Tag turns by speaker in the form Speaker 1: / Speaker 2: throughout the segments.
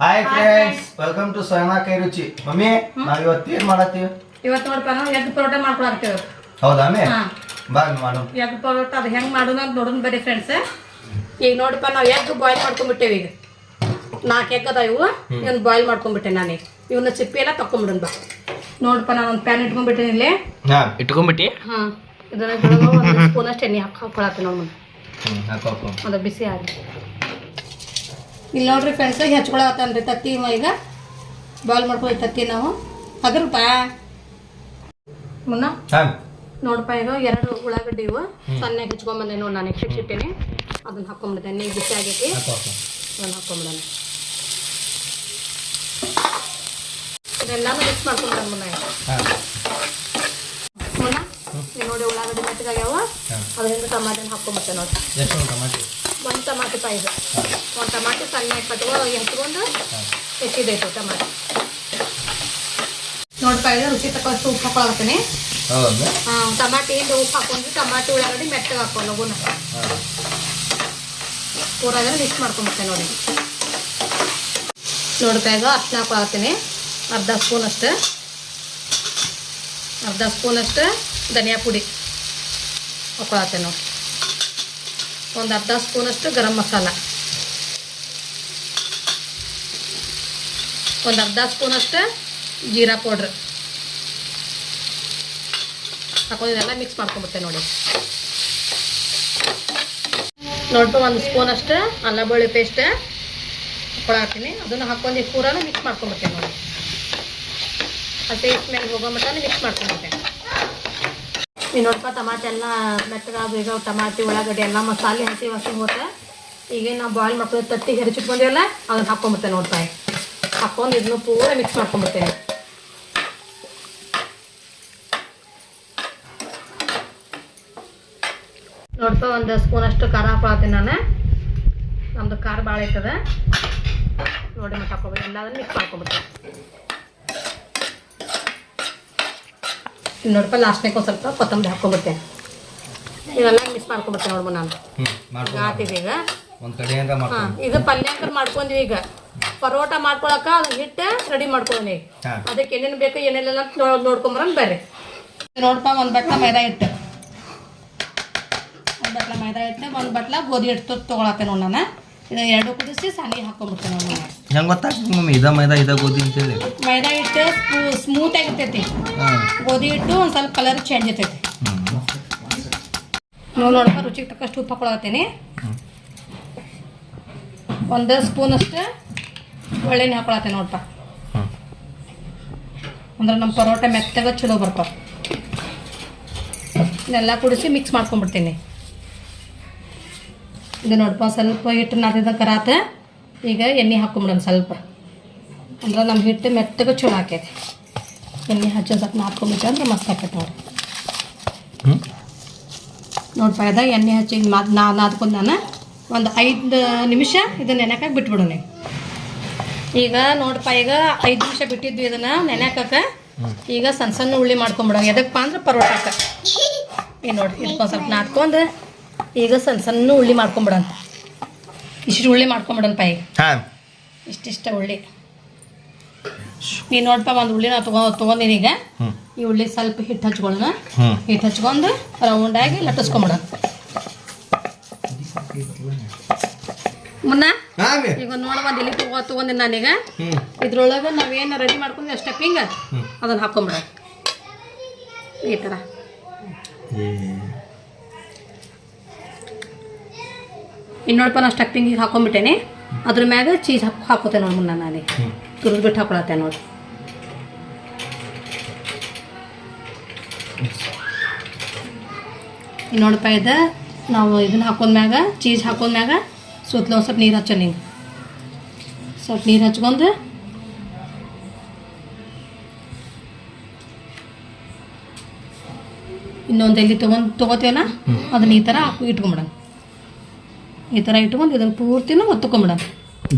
Speaker 1: Hi friends welcome to Sayana ಕೈ ರುಚಿ mummy ನಾವ್ ಇವತ್ತು ಏನ್ ಮಾಡತ್ತೀವಿ?
Speaker 2: ಇವತ್ತು ನೋಡಪ್ಪ ನಾವು ಎಗ್ ಪರೋಟ ಮಾಡ್ಕೊಳತ್ತೇವೆ
Speaker 1: ಹೌದಾ ಮಮ್ಮಿ?
Speaker 2: ಹಾ.
Speaker 1: ಬಾ ಮಾಡು.
Speaker 2: ಎಗ್ ಪರೋಟ ಅದು ಹೆಂಗ್ ಮಾಡೋಣ ಅಂತ ನೋಡೋಣ ಬರೀ ಫ್ರೆಂಡ್ಸ್ ಈಗ ನೋಡಪ್ಪ ನಾವು ಎಗ್ ಬಾಯ್ಲ್ ಮಾಡ್ಕೊಂಡ್ಬಿಟ್ಟೇವೆ ಈಗ. ನಾಲ್ಕು ಎಗ್ ಅದ ಇವು. ಇವನ್ ಬಾಯ್ಲ್ ಮಾಡ್ಕೊಂಡ್ಬಿಟ್ಟೆ ನಾನು. ಇವನ್ನ ಚಿಪ್ಪಿ ಎಲ್ಲ ತಕ್ಕೊಂಡ್ಬಿಡೋಣ ಬಾ. ನೋಡಪ್ಪ ನಾನು ಒಂದು ಪ್ಯಾನ್ ಇಟ್ಕೊಂಡ್ಬಿಟ್ಟೇನಿ ಇಲ್ಲಿ.
Speaker 1: ಹಾ.
Speaker 3: ಇಟ್ಕೊಂಡ್ಬಿಟ್ಟಿ?
Speaker 2: ಹಾಂ. ಇದನ್ನ ಒಂದು ಸ್ಪೂನ್ ಅಷ್ಟು ಎಣ್ಣೆ ಹಾಕಿ ಹಾಕೊಳತ್ತೀನಿ ನೋಡಿ. ಅದು ಬಿಸಿ ಆಗಿ. ಇಲ್ಲಿ ನೋಡ್ರಿ ಫ್ರೆಂಡ್ಸ್ ಹೆಚ್ಕೊಳತ್ತನ್ರಿ ತತ್ತಿ ಈಗ. ಬಾಲ್ ಮಾಡ್ಕೊಂಡು ತತ್ತಿ ನಾವು. ಅದ್ರಪ್ಪ ಮುನ್ನ? ನೋಡಪ್ಪ ಈಗ ಎರಡು ಉಳ್ಳಾಗಡ್ಡಿ ಇವು. ಸಣ್ಣಗೆ ಹೆಚ್ಕೊಂಬಂದೆ ನೋಡಿ ನಾನು ಎಕ್ಸ್ಟ್ರಾ ಇಟ್ಟೇನೆ. ಅದನ್ನ ಹಾಕೊಂಡ್ಬಿಡ್ತೇನೆ ನೀರು ಬಿಸಿ ಆಗೈತಿ. ಅದನ್ನ ಹಾಕೊಂಡ್ಬಿಡೋಣ ಇದೆಲ್ಲಾನು ಮಿಕ್ಸ್ ಮಾಡ್ಕೊಂಡ್ಬಿಡೋಣ ಮುನ್ನ ಮುನ್ನ? ನೋಡಿ ಉಳ್ಳಾಗಡ್ಡಿ ಮೆತ್ತಗಾಗ್ಯಾವ. ಅದರಿಂದ ಟಮಾಟೆನ ಹಾಕೊಂಡ್ಬಿಡ್ತೇನೆ ನೋಡಿ ಒಂದು ಟಮಾಟೆ ಪಾಯಿ ಇದು
Speaker 1: ಹಾ.
Speaker 2: ಒಂದು ಟಮಾಟೆ ಸಣ್ಣ ಕಟ್ಕೊಂಡು ಹೆಚ್ಕೊಂಡು
Speaker 1: ಹಾ.
Speaker 2: ಹೆಚ್ಚಿದೈತು ಟಮಾಟೆ. ನೋಡ್ತಾ ಇದ್ರೆ ರುಚಿ ತಕ್ಕಷ್ಟು ಉಪ್ಪು ಹಾಕೊಳತ್ತೀನಿ
Speaker 1: ಹೌದಾ?
Speaker 2: ಟಮಾಟಿ ಇಂದ ಉಪ್ಪು ಹಾಕೊಂಡ್ರಿ ಟಮಾಟಿ ಉಳ್ಳಾಗಡ್ಡಿ ಮೆತ್ತಗೆ ಹಾಕೊಂಡು ಲಗುನ.
Speaker 1: ಹಾ.
Speaker 2: ಪೂರ ಮಿಕ್ಸ್ ಮಾಡ್ಕೊಂಬಿಡ್ತೇನೆ ನೋಡಿ. ನೋಡ್ತಾ ಈಗ ಅರ್ಶಿನ ಹಾಕೊಳತ್ತೀನಿ ಅರ್ಧ ಸ್ಪೂನ್ ಅಷ್ಟು. ಅರ್ಧ ಸ್ಪೂನ್ ಅಷ್ಟು ಧನಿಯಾ ಪುಡಿ ಹಾಕೊಳತ್ತೆ ನೋಡಿ. ಒಂದು ಅರ್ಧ ಸ್ಪೂನ್ ಅಷ್ಟು ಗರಂ ಮಸಾಲ. ಒಂದು ಅರ್ಧ ಸ್ಪೂನ್ ಅಷ್ಟು ಜೀರಾ ಪೌಡ್ರ್. ಹಾಕೊಂಡು ಮಿಕ್ಸ್ ಮಾಡ್ಕೊಂಬಿಡ್ತೇನೆ ನೋಡಿ. ನೋಡ್ಪ ಒಂದು ಸ್ಪೂನ್ ಅಷ್ಟು ಅಲ್ಲ ಬೆಳ್ಳುಳ್ಳಿ ಪೇಸ್ಟ್ ಹಾಕೊಳತ್ತೀನಿ ಅದನ್ನು ಹಾಕೊಂಡು ಪೂರಾನು ಮಿಕ್ಸ್ ಮಾಡ್ಕೊಂಬಿಡ್ತೇನೆ ನೋಡಿ. ಅದು ಟೇಸ್ಟ್ ಮೇಲೆ ಹೋಗೋ ಮಟ್ಟ ಮಿಕ್ಸ್ ಮಾಡ್ಕೊಂಬಿಡ್ತೇನೆ ಈ ನೋಡ್ಪ ಟಮಾಟೆ ಎಲ್ಲ ಮೆತ್ತಗೆ ಈಗ ಟಮಾಟಿ ಉಳ್ಳಾಗಡ್ಡಿ ಎಲ್ಲ ಮಸಾಲೆ ಹಸಿ ಹಸಿ ಹೋತೆ. ಈಗ ನಾವು ಬಾಯ್ಲ್ ಮಾಡ್ಕೊಂಡು ತತ್ತಿ ಹೆರಚಿಟ್ಕೊಂಡಿವಲ್ಲ ಅದನ್ನ ಹಾಕೊಂಡ್ಬಿಡ್ತೇನೆ ನೋಡ್ತಾ ಹಾಕೊಂಡು ಇದನ್ನು ಪೂರ ಮಿಕ್ಸ್ ಮಾಡ್ಕೊಂಡ್ಬಿಡ್ತೇನೆ ನೋಡ್ಪ ಒಂದು ಸ್ಪೂನ್ ಅಷ್ಟು ಖಾರ ಹಾಕೊಳತ್ತೀನಿ ನಾನು. ನಮ್ದು ಖಾರ ಭಾಳ ಐತದ. ನೋಡಿ ಮತ್ತೆ ಹಾಕೊಬೇಕು ಎಲ್ಲದನ್ನು ಮಿಕ್ಸ್ ಮಾಡ್ಕೊಂಬಿಡ್ತೇನೆ ಇನ್ನು ನೋಡಪ್ಪ ಲಾಸ್ಟ್ನಾಗ ಒಂದು ಸ್ವಲ್ಪ ಕೊತ್ತಂಬರಿ ಹಾಕೊಂಡ್ಬಿಡ್ತೇನೆ ಇವೆಲ್ಲ ಮಿಸ್ ಮಾಡ್ಕೊಂಡ್ಬಿಡ್ತೇನೆ ನೋಡ್ಬೋ ನಾನು
Speaker 1: ಮಾಡ್ಕೊ
Speaker 2: ಈಗ. ಹಾಂ ಇದು ಪಲ್ಯ ಅಂತ ಮಾಡ್ಕೊಂಡ್ವಿ ಈಗ. ಪರೋಟ ಮಾಡ್ಕೊಳಕ ಅದು ಹಿಟ್ಟು ರೆಡಿ ಮಾಡ್ಕೊಂಡಿ ಅದಕ್ಕೆ ಏನೇನು ಬೇಕು ಏನೆಲ್ಲ ಬೇರೆ ನೋಡ್ಕೊಂಬರೋಣ ಬರ್ರಿ. ನೋಡಪ್ಪ ಒಂದು ಬಟ್ಲ ಮೈದಾ ಹಿಟ್ಟು. ಒಂದು ಬಟ್ಲ ಮೈದಾ ಹಿಟ್ಟು ಒಂದು ಬಟ್ಲ ಗೋಧಿ ಹಿಟ್ಟು ತೊಗೊಳತ್ತೆ ನೋಡಿ ನಾನು. ಇದನ್ನ ಎರಡು ಕುದಿಸಿ ಸಣ್ಣ ಹಾಕೊಂಡ್ಬಿಡ್ತೇನೆ ನೋಡಿ
Speaker 1: ಹೆಂಗ್ ಗೊತ್ತಾಗ್ತದೆ ಮಮ್ಮಿ? ಇದ ಮೈದಾ ಇದ ಗೋಧಿ ಅಂತೇಳಿ.
Speaker 2: ಮೈದಾ ಹಿಟ್ಟು ಸ್ಮೂತ್ ಆಗಿರ್ತೈತಿ
Speaker 1: ಹಾ.
Speaker 2: ಗೋಧಿ ಹಿಟ್ಟು ಒಂದು ಸ್ವಲ್ಪ ಕಲರ್ ಚೇಂಜ್ ಇರ್ತೈತಿ.
Speaker 1: ನೋಡಿ
Speaker 2: ನೀವು ನೋಡಪ್ಪ ರುಚಿಗೆ ತಕ್ಕಷ್ಟು ಉಪ್ಪು ಹಾಕೊಳತ್ತೀನಿ ಒಂದು ಸ್ಪೂನ್ ಅಷ್ಟು ಒಳ್ಳೆಣ್ಣೆ ಹಾಕೊಳತ್ತೀನಿ ನೋಡಪ್ಪ. ಅಂದ್ರೆ ನಮ್ಮ ಪರೋಟ ಮೆತ್ತಗ ಚಲೋ ಬರ್ತಾವ. ಇದೆಲ್ಲ ಕುಡಿಸಿ ಮಿಕ್ಸ್ ಮಾಡ್ಕೊಂಡ್ಬಿಡ್ತೀನಿ. ಇದು ನೋಡಪ್ಪ ಸ್ವಲ್ಪ ಹಿಟ್ಟು ನಾದಿದ ಕರಾತ. ಈಗ ಎಣ್ಣೆ ಹಾಕೊಂಬಿಡೋಣ ಸ್ವಲ್ಪ. ಅಂದ್ರೆ ನಮ್ಮ ಹಿಟ್ಟು ಮೆತ್ತಗ ಚಲೋ ಹಾಕೈತಿ ಎಣ್ಣೆ ಹಚ್ಚೋ ಸ್ವಲ್ಪ ನಾದ್ಕೊಂಬಿಟ್ಟು ಅಂದ್ರೆ ಮಸ್ತ್ ಆಕೈತೆ ನೋಡಿ. ನೋಡಿ ಪಾಯ್ದ ಎಣ್ಣೆ ಹಚ್ಚಿ ಮಾದ್ ನಾ ನಾದ್ಕೊಂಡು ನಾನು ಒಂದು ಐದು ನಿಮಿಷ ಇದನ್ನ ನೆನೆಕಾಕ ಬಿಟ್ಬಿಡೋಣ ಈಗ ನೋಡಪ್ಪ ಈಗ ಐದು ನಿಮಿಷ ಬಿಟ್ಟಿದ್ವಿ ಇದನ್ನ ನೆನೆಕಾಕ ಈಗ ಸಣ್ಣ ಸಣ್ಣ ಉಳ್ಳಿ ಮಾಡ್ಕೊಂಬಿಡೋಣ. ಎದಕ್ಕಪ್ಪ ಅಂದ್ರೆ ಪರೋಟಕ್ಕೆ. ಈ ನೋಡಿ ಇದಕ್ಕೊಂದು ಸ್ವಲ್ಪ ನಾದ್ಕೊಂಡು ಈಗ ಸಣ್ಣ ಸಣ್ಣ ಉಳ್ಳಿ ಮಾಡ್ಕೊಂಬಿಡೋಣ. ಇಷ್ಟು ಉಳ್ಳಿ ಮಾಡ್ಕೊಂಬಿಡೋಣಪ್ಪ ಈಗ. ಇಷ್ಟಿಷ್ಟ ಉಳ್ಳಿ ನೀನು ನೋಡಪ್ಪ ಒಂದು ಉಳ್ಳಿ ನಾವು ತೊಗೊಂಡಿನಿ ಈಗ. ಈ ಉಳ್ಳಿ ಸ್ವಲ್ಪ ಹಿಟ್ಟು ಹಚ್ಕೊಳ್ಳೋಣ
Speaker 1: ಹಿಟ್
Speaker 2: ಹಿಟ್ಟು ಹಚ್ಕೊಂಡು ರೌಂಡಾಗಿ ಲಟ್ಟಿಸ್ಕೊಂಬಿಡೋಣ ಮುನ್ನ ಈಗ ನೋಡ ಒಂದು ಇಲ್ಲಿ ತಗೋ ತೊಗೊಂಡಿನಿ ನಾನೀಗ. ಇದ್ರೊಳಗೆ ನಾವೇನು ರೆಡಿ ಮಾಡ್ಕೊಂಡು ಸ್ಟೆಪ್ಪಿಂಗ್
Speaker 1: ಅದನ್ನ
Speaker 2: ಅದನ್ನು ಹಾಕೊಂಬಿಡ. ಈ ಥರ ಇನ್ನು ನೋಡಪ್ಪ ನಾನು ಹಾಕೊಂಡ್ಬಿಟ್ಟೇನೆ. ಅದ್ರ ಮ್ಯಾಗ ಚೀಸ್ ಹಾಕೋತೇನೆ ಹಾಕೋತೆ ನೋಡಿ ಮುನ್ನ ತುರಿದ್ಬಿಟ್ಟು ಹಾಕೊಳತ್ತೆ ನೋಡಿ. ನೋಡಪ್ಪ ಇದು? ನಾವು ಇದನ್ನ ಹಾಕೊಂಡ್ಮ್ಯಾಗ ಚೀಸ್ ಹಾಕೊಂಡ್ಮ್ಯಾಗ ಸುತ್ತಲೂ ಒಂದು ಸ್ವಲ್ಪ ನೀರು ಹಚ್ಚ ಹಿಂಗೆ ಸ್ವಲ್ಪ ನೀರು ಹಚ್ಕೊಂಡು ಇನ್ನೊಂದು ಎಲ್ಲಿ ತೊಗೊಂಡು ತೊಗೋತೀವಲ್ಲ ಅದನ್ನ ಈ ಥರ ಹಾಕಿ ಇಟ್ಕೊಂಬಿಡೋಣ. ಈ ಥರ ಇಟ್ಕೊಂಡು ಇದನ್ನು ಪೂರ್ತಿನೂ ಒತ್ತುಕೊಂಬಿಡೋಣ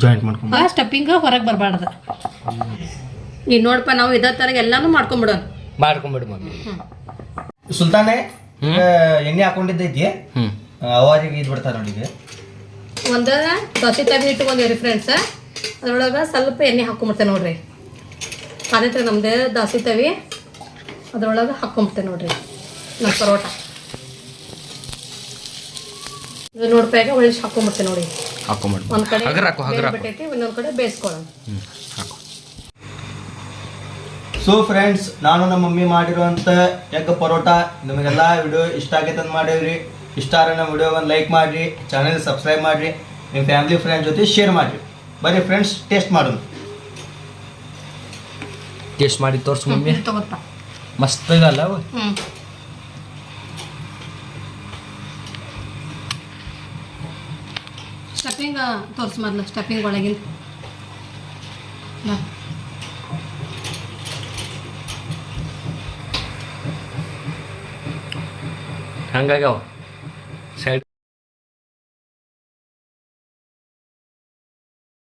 Speaker 1: ಜಾಯಿಂಟ್ ಮಾಡ್ಕೊಂಡು
Speaker 2: ಆ ಸ್ಟೆಪ್ಪಿಂಗ್ ಹೊರಗೆ ಬರಬಾರ್ದು. ಈಗ ನೋಡಪ್ಪ ನಾವು ಇದೇ ಥರ ಎಲ್ಲಾನು ಮಾಡ್ಕೊಂಬಿಡೋಣ
Speaker 3: ಮಾಡ್ಕೊಂಬಿಡು ಮಮ್ಮಿ.
Speaker 1: ಸುಲ್ತಾನೆ ಎಣ್ಣೆ ಹಾಕೊಂಡಿದ್ದೈತಿ
Speaker 3: ಹ್ಞೂ
Speaker 1: ಅವಾಜಿಗೆ ಇದು ಬಿಡ್ತಾರೆ ನೋಡಿ ಈಗ
Speaker 2: ಒಂದು ದೋಸೆ ತವಿ ಇಟ್ಕೊಂಡಿವ್ರಿ ಫ್ರೆಂಡ್ಸ್ ಅದ್ರೊಳಗೆ ಸ್ವಲ್ಪ ಎಣ್ಣೆ ಹಾಕೊಂಬಿಡ್ತೇವೆ ನೋಡ್ರಿ. ಅದೇ ಥರ ನಮ್ದು ದಾಸಿ ತವಿ. ಅದ್ರೊಳಗೆ ಹಾಕೊಂಬಿಡ್ತೇವೆ ನೋಡ್ರಿ. ನಮ್ಮ ಪರೋಟ. ಇದು ನೋಡ್ಪಾಗ ಒಳ್ಳೆ ಹಾಕೊಂಬಿಡ್ತೇವೆ ನೋಡಿ.
Speaker 3: ಹಾಕೊಂಬಿಡು
Speaker 2: ಒಂದ್ ಕಡೆ
Speaker 3: ಹಗರ್ ಹಾಕು ಹಗರ್ ಹಾಕು.
Speaker 2: ಬಿಟ್ಟೈತಿ ಇನ್ನೊಂದ್ ಕಡೆ ಬೇಯಿಸ್ಕೊಳ್ಳೋಣ.
Speaker 3: ಹಾಕು.
Speaker 1: ಸೊ ಫ್ರೆಂಡ್ಸ್ ನಾನು ನಮ್ಮ ಮಮ್ಮಿ ಮಾಡಿರುವಂತ ಎಗ್ ಪರೋಟ ನಿಮಗೆಲ್ಲ ವಿಡಿಯೋ ಇಷ್ಟ ಆಗೈತೆ ಅಂತ ಮಾಡೇವ್ರಿ. ಇಷ್ಟ ಆದ್ರೆ ನಮ್ಮ ವಿಡಿಯೋ ಒಂದು ಲೈಕ್ ಮಾಡ್ರಿ ಚಾನೆಲ್ ಸಬ್ಸ್ಕ್ರೈಬ್ ಮಾಡಿರಿ ನಿಮ್ಮ ಫ್ಯಾಮಿಲಿ ಫ್ರೆಂಡ್ ಜೊತೆ ಶೇರ್ ಮಾಡಿರಿ. ಬರೀ ಫ್ರೆಂಡ್ಸ್ ಟೇಸ್ಟ್ ಮಾಡೋಣ.
Speaker 3: ಟೇಸ್ಟ್ ಮಾಡಿ ತೋರ್ಸು ಮಮ್ಮಿ. ಮಸ್ತ್ ಆಗಲ್ಲ
Speaker 2: ಸ್ಟಫಿಂಗ್ ತೋರ್ಸು ಮೊದಲು ಸ್ಟಫಿಂಗ್ ಒಳಗಿನ.
Speaker 3: ಹಂಗಾಗ್ಯಾವ